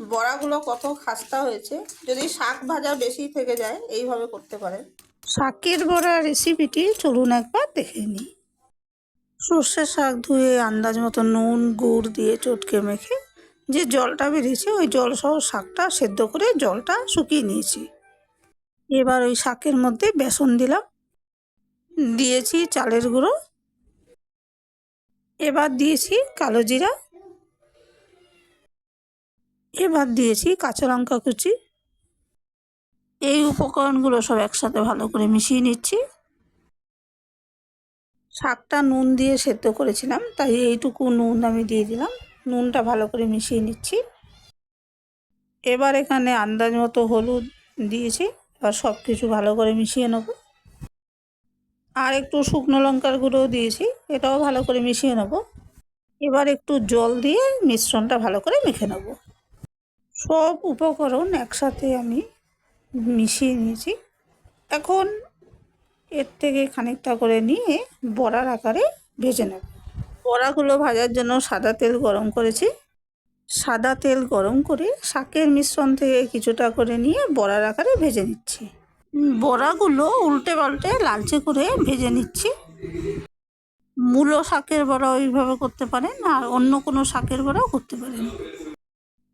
বড়াগুলো কত খাস্তা হয়েছে, যদি শাক ভাজা বেশি থেকে যায়, এইভাবে করতে পারেন। শাকের বড়া রেসিপিটি চলুন একবার দেখে নিই। সর্ষে শাক ধুয়ে আন্দাজ মতো নুন, গুড় দিয়ে চটকে মেখে যে জলটা বেরিয়েছে, ওই জল সহ শাকটা সেদ্ধ করে জলটা শুকিয়ে নিয়েছি। এবার ওই শাকের মধ্যে বেসন দিলাম। দিয়েছি চালের গুঁড়ো। এবার দিয়েছি কালো জিরা। এবার দিয়েছি, কাঁচা লঙ্কা কুচি। এই উপকরণগুলো সব একসাথে ভালো করে মিশিয়ে নিচ্ছি। শাকটা নুন দিয়ে সেদ্ধ করেছিলাম, তাই এইটুকু নুন আমি দিয়ে দিলাম। নুনটা ভালো করে মিশিয়ে নিচ্ছি। এবার এখানে আন্দাজ মতো হলুদ দিয়েছি, এবার সব কিছু ভালো করে মিশিয়ে নেব। আর একটু শুকনো লঙ্কার গুঁড়ো দিয়েছি, এটাও ভালো করে মিশিয়ে নেব। এবার একটু জল দিয়ে মিশ্রণটা ভালো করে মেখে নেব। সব উপকরণ একসাথে আমি মিশিয়ে নিয়েছি। এখন এর থেকে খানিকটা করে নিয়ে বড়ার আকারে ভেজে নেব। বড়াগুলো ভাজার জন্য সাদা তেল গরম করেছি। সাদা তেল গরম করে শাকের মিশ্রণ থেকে কিছুটা করে নিয়ে বড়ার আকারে ভেজে নিচ্ছি। বড়াগুলো উল্টে পাল্টে লালচে করে ভেজে নিচ্ছি। মূলো শাকের বড়া ওইভাবে করতে পারেন আর অন্য কোনো শাকের বড়াও করতে পারেন।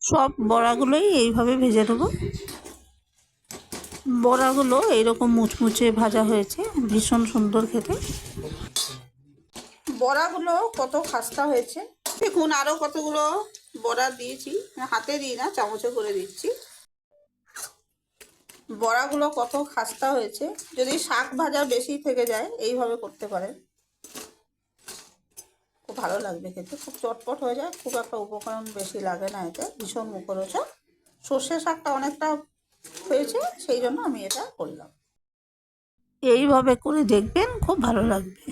সব বড়াগুলোই এইভাবে ভেজে দেবো বড়াগুলো এইরকম মুচমুচে ভাজা হয়েছে, ভীষণ সুন্দর খেতে। বড়াগুলো কত খাস্তা হয়েছে। দেখুন আরও কতগুলো বড়া দিয়েছি, হাতে দিই না, চামচে করে দিচ্ছি। বড়াগুলো কত খাস্তা হয়েছে। যদি শাক ভাজা বেশি থেকে যায়, এইভাবে করতে পারেন। ভালো লাগবে খেতে। খুব চটপট হয়ে যায়, খুব একটা উপকরণ বেশি লাগে না এতে, ভীষণ মুখরোচক। সর্ষে শাকটা অনেকটা হয়েছে, সেই জন্য আমি এটা করলাম। এইভাবে করে দেখবেন, খুব ভালো লাগবে।